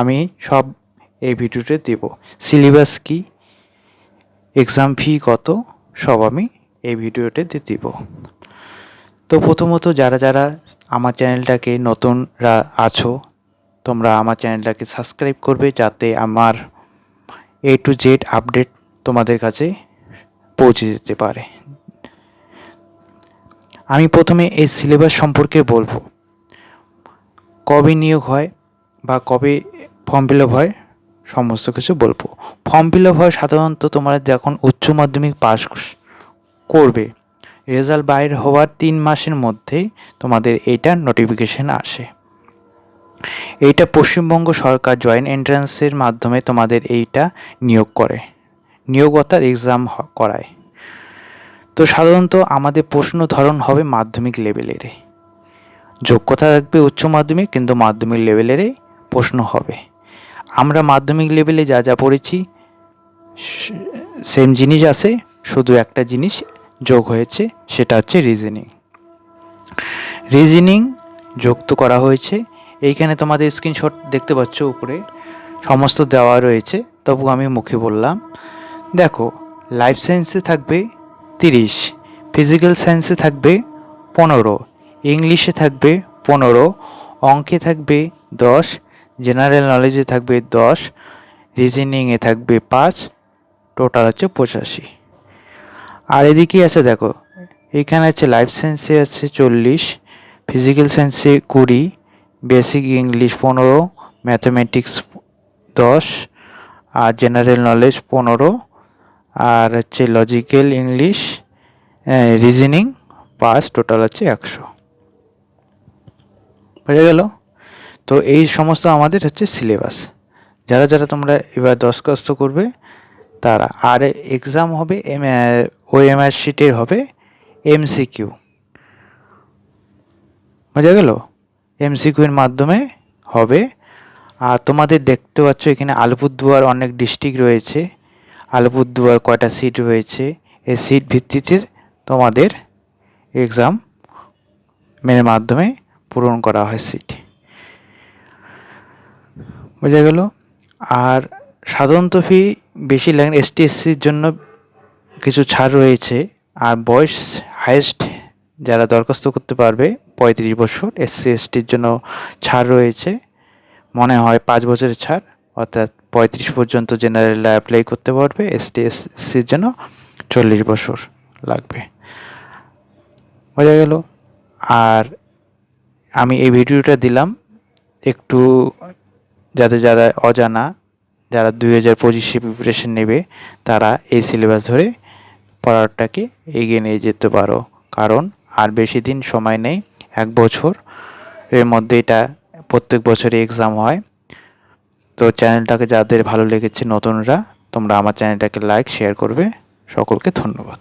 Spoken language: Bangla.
আমি সব এই ভিডিওতে দেব। সিলেবাস কি? এক্সাম ফি কত? সব আমি এই ভিডিওতে দিব। তো প্রথমত যারা যারা আমার চ্যানেলটাকে নতুনরা আছো, তোমরা আমার চ্যানেলটাকে সাবস্ক্রাইব করবে যাতে আমার এ টু জেড আপডেট তোমাদের কাছে পৌঁছে যেতে পারে। আমি প্রথমে এই সিলেবাস সম্পর্কে বলব। কবে নিয়োগ হয়? বা কবে ফর্ম ফিল আপ হয়, সমস্ত কিছু বলব। ফর্ম ফিল আপ হয় সাধারণত তোমরা যখন উচ্চ মাধ্যমিক পাস করবে রেজাল্ট বাইর হওয়ার তিন মাসের মধ্যেই তোমাদের এইটার নোটিফিকেশন আসে। এইটা পশ্চিমবঙ্গ সরকার জয়েন্ট এন্ট্রান্সের মাধ্যমে তোমাদের এইটা নিয়োগ করে। নিয়োগ অর্থাৎ এক্সাম করায়। তো সাধারণত আমাদের প্রশ্ন ধরন হবে মাধ্যমিক লেভেলের যোগ্যতা রাখবে উচ্চ মাধ্যমিক, কিন্তু মাধ্যমিক লেভেলেরই প্রশ্ন হবে। আমরা মাধ্যমিক লেভেলে যা যা পড়েছি সেম জিনিস আছে, শুধু একটা জিনিস যোগ হয়েছে, সেটা হচ্ছে রিজনিং রিজনিং যুক্ত করা হয়েছে। এইখানে তোমাদের স্ক্রিনশট দেখতে পাচ্ছ উপরে। সমস্ত দেওয়া রয়েছে, তবু আমি মুখে বললাম, দেখো লাইফ সায়েন্সে থাকবে তিরিশ ফিজিক্যাল সায়েন্সে থাকবে পনেরো ইংলিশে থাকবে পনেরো, অঙ্কে থাকবে দশ জেনারেল নলেজে থাকবে দশ রিজনিংয়ে থাকবে পাঁচ টোটাল হচ্ছে পঁচাশি। আর এদিকেই আছে দেখো, এখানে আছে লাইফ সায়েন্সে আছে চল্লিশ ফিজিক্যাল সায়েন্সে কুড়ি বেসিক ইংলিশ পনেরো ম্যাথামেটিক্স দশ, আর জেনারেল নলেজ পনেরো, আর হচ্ছে logical English reasoning pass total হচ্ছে একশো। বোঝা গেল? তো এই সমস্ত আমাদের হচ্ছে সিলেবাস যারা যারা তোমরা এবার দরখাস্ত করবে, তারা। আর এক্সাম হবে এম ওএমআর শিটের হবে এমসিকিউ বোঝা গেল? এমসিকিউর মাধ্যমে হবে। আর তোমাদের দেখতে পাচ্ছ এখানে আলিপুরদুয়ার অনেক ডিস্ট্রিক্ট রয়েছে। আলিপুরদুয়ার কয়টা সিট রয়েছে? এই সিট ভিত্তিতে তোমাদের এক্সাম মেনের মাধ্যমে পূরণ করা হয় সিট বোঝা গেল। আর সাধারণত ফি বেশি লাগেন এসটি এসসির জন্য কিছু ছাড় রয়েছে। আর বয়স হায়েস্ট যারা দরখাস্ত করতে পারবে, পঁয়ত্রিশ বছর এসসি এসটির জন্য ছাড় রয়েছে। মনে হয় পাঁচ বছরের ছাড়, অর্থাৎ পঁয়ত্রিশ পর্যন্ত জেনারেল অ্যাপ্লাই করতে পারবে এসটি এসসির জন্য চল্লিশ বছর লাগবে। বোঝা গেল। আর আমি এই ভিডিওটা দিলাম, একটু যাতে যারা অজানা, যারা দুই হাজার পঁচিশে প্রিপারেশন নেবে, তারা এই সিলেবাস ধরে পড়াটাকে এগিয়ে নিয়ে যেতে পারো। কারণ আর বেশি দিন সময় নেই, এক বছর। এর মধ্যে এটা প্রত্যেক বছরই এক্সাম হয়। তো চ্যানেলটাকে যাদের ভালো লেগেছে নতুনরা, তোমরা আমার চ্যানেলটাকে লাইক শেয়ার করবে। সকলকে ধন্যবাদ।